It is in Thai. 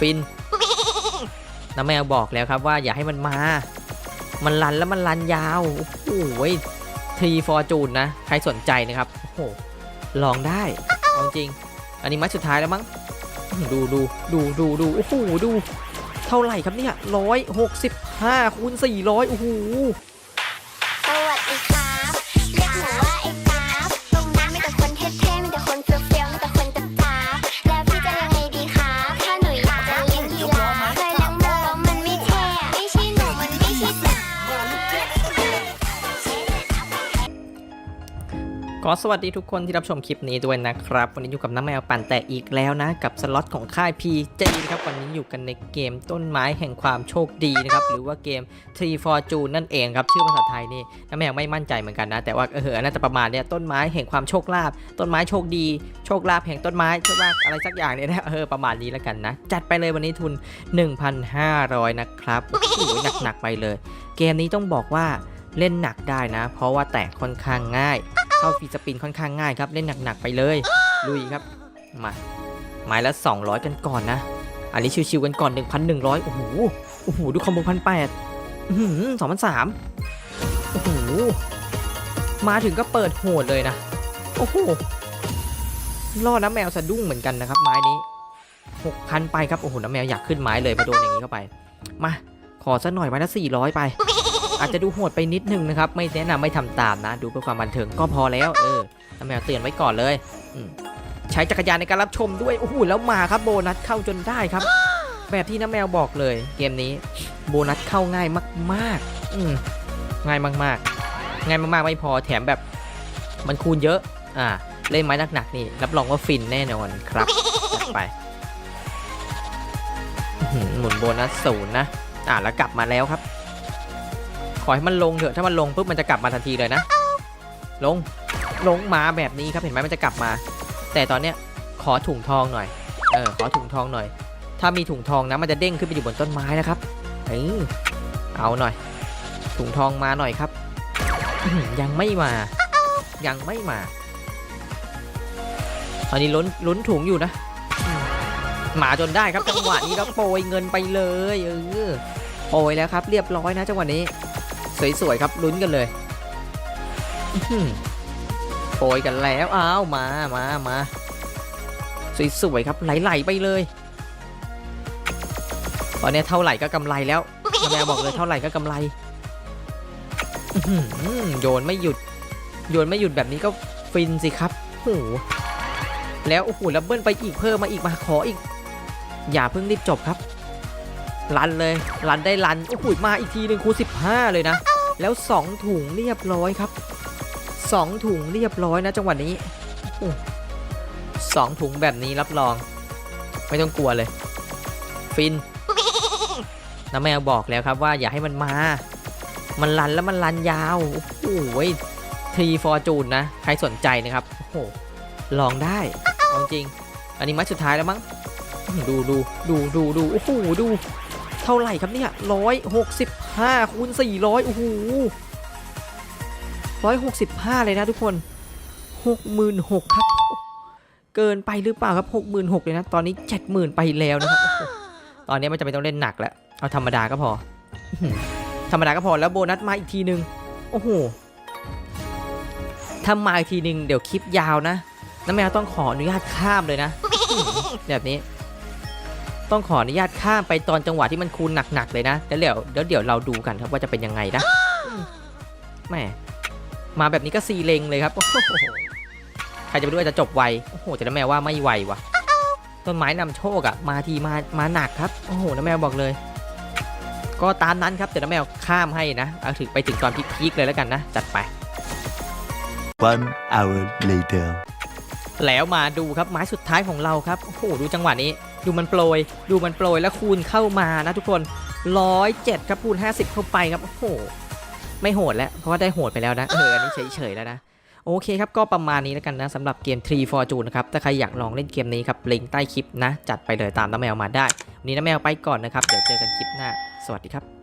ฟินน้าแมวบอกแล้วครับว่าอย่าให้มันมา มันรันแล้วมันรันยาว โอ้โหทีฟอร์จูนนะ ใครสนใจนะครับ โอ้โห ลองได้เอาจริง อันนี้มัดสุดท้ายแล้วมั้ง ดูดูดูดูดูโอ้โห ดู เท่าไหร่ครับเนี่ยร้อยหกสิบห้าคูณสี่ร้อยโอ้โห ก็สวัสดีทุกคนที่รับชมคลิปนี้ด้วยนะครับ วันนี้อยู่กับน้ำแมวปั่นแต่อีกแล้วนะ กับสล็อตของค่าย PJ นะครับ วันนี้อยู่กันในเกมต้นไม้แห่งความโชคดีนะครับ หรือว่าเกม Tree Fortune นั่นเองครับ ชื่อภาษาไทยนี่น้ำแมวไม่มั่นใจเหมือนกันนะ แต่ว่าเออน่าจะประมาณเนี้ยต้นไม้แห่งความโชคลาภต้นไม้โชคดี โชคลาภแห่งต้นไม้โชคลาภอะไรสักอย่างเนี่ยนะเออประมาณนี้แล้วกันนะ จัดไปเลยวันนี้ทุน 1,500 นะครับโอ้โหหนักๆไปเลย เกมนี้ต้องบอกว่าเล่นหนักได้นะ เพราะว่าแตกค่อนข้างง่าย เข้าฟรีสปินค่อนข้างง่ายครับ เล่นหนักๆไปเลยลุยครับมาไม้ละ 200 กันก่อนนะ อันนี้ชิวๆกันก่อน 1,100 โอ้โหโอ้โหดูคอมโบพันแปดสองพันสามโอ้โหมาถึงก็เปิดโหดเลยนะ โอ้โหล่อน้ำแมวสะดุ้งเหมือนกันนะครับ ไม้นี้6,000ไปครับ โอ้โหน้ำแมวอยากขึ้นไม้เลยพอโดนอย่างนี้เข้าไป มา ขอสักหน่อยไม้ละ400ไป อาจจะดูโหดไปนิดนึงนะครับ ไม่แนะนำไม่ทำตามนะ ดูเพื่อความบันเทิงก็พอแล้ว เออน้ำแมวเตือนไว้ก่อนเลยใช้จักรยานในการรับชมด้วยโอ้โหแล้วมาครับโบนัสเข้าจนได้ครับ แบบที่น้ำแมวบอกเลย เกมนี้โบนัสเข้าง่ายมากๆอืง่ายมากๆ ง่ายมากๆไม่พอแถมแบบมันคูณเยอะ อ่า เล่นไม้หนักๆนี่ รับรองว่าฟินแน่นอนครับไปหมุนโบนัสศูนย์นะ อ่าแล้วกลับมาแล้วครับ ขอให้มันลงเถอะถ้ามันลงปุ๊บมันจะกลับมาทันทีเลยนะ ลงลงมาแบบนี้ครับเห็นไหมมันจะกลับมา แต่ตอนเนี้ยขอถุงทองหน่อยเออขอถุงทองหน่อย ถ้ามีถุงทองนะมันจะเด้งขึ้นไปอยู่บนต้นไม้นะครับเออเอาหน่อย ถุงทองมาหน่อยครับยังไม่มา ยังไม่มาตอนนี้ลุ้นลุ้นถุงอยู่นะอืมมาจนได้ครับจังหวะนี้แล้วโปรยเงินไปเลยเออโปรยแล้วครับ เรียบร้อยนะจังหวะนี้ สวยๆครับลุ้นกันเลยโปรยกันแล้วอ้าวมามามาสวยๆครับไหลๆไปเลยตอนนี้เท่าไหร่ก็กำไรแล้วแมวบอกเลยเท่าไหร่ก็กำไรโยนไม่หยุด โยนไม่หยุดแบบนี้ก็ฟินสิครับโอ้โหแล้วโอ้โหแล้วเบิ้ลไปอีกเพิ่มมาอีกมาขออีก อย่าเพิ่งรีบจบครับ รันเลย รันได้รัน โอ้โหมาอีกทีหนึ่งคูณ15 เลยนะ แล้ว 2 ถุงเรียบร้อยครับ 2 ถุงเรียบร้อยนะจังหวะนี้สองถุงแบบนี้รับรอง ไม่ต้องกลัวเลย ฟินน้าแมวบอกแล้วครับว่าอย่าให้มันมา มันรันแล้วมันรันยาว โอ้โหทีฟอร์จูนนะ ใครสนใจนะครับ โอ้โห ลองได้จริง อันนี้มัดสุดท้ายแล้วมั้ง ดูดูดูดูดูโอ้โหดู เท่าไหร่ครับเนี่ยร้อยหกสิบ ห้าคูณสี่ร้อยโอ้โหร้อยหกสิบห้าเลยนะทุกคนหกหมื่นหกครับ เกินไปหรือเปล่าครับหกหมื่นหกเลยนะ ตอนนี้เจ็ดหมื่นไปแล้วนะครับ ตอนนี้มันจะไม่ต้องเล่นหนักแล้ว เอาธรรมดาก็พอ ธรรมดาก็พอแล้วโบนัสมาอีกทีนึง โอ้โหถ้ามาอีกทีนึง เดี๋ยวคลิปยาวนะน้ำแมวต้องขออนุญาตข้ามเลยนะ แบบนี้ ต้องขออนุญาตข้ามไปตอนจังหวะที่มันคูณหนักๆเลยนะแล้วเดี๋ยวเดี๋ยวเดี๋ยวเราดูกันครับว่าจะเป็นยังไงนะอืมแหมมาแบบนี้ก็ซีเลงเลยครับโอ้โหใครจะไปรู้ว่าจะจบไวโอ้โหแต่น้าแมวว่าไม่ไวว่ะต้นไม้นำโชคอะมาทีมามาหนักครับโอ้โหน้าแมวบอกเลย ก็ตามนั้นครับแต่น้าแมวข้ามให้นะเอาถึงไปถึงตอนพีคๆเลยแล้วกันนะจัดไป One hour later. แล้วมาดูครับไม้สุดท้ายของเราครับ โอ้โห ดูจังหวะนี้ ดูมันโปรย ดูมันโปรยแล้วคูณเข้ามานะทุกคนร้อยเจ็ดครับคูณ50เข้าไปครับโอ้โหไม่โหดแล้วเพราะว่าได้โหดไปแล้วนะเอออันนี้เฉยๆแล้วนะโอเคครับ ก็ประมาณนี้แล้วกันนะสำหรับเกม Tree Fortune นะครับ ถ้าใครอยากลองเล่นเกมนี้ครับ ลิงก์ใต้คลิปนะ จัดไปเลยตามน้าแมวมาได้ วันนี้น้าแมวไปก่อนนะครับ เดี๋ยวเจอกันคลิปหน้า สวัสดีครับ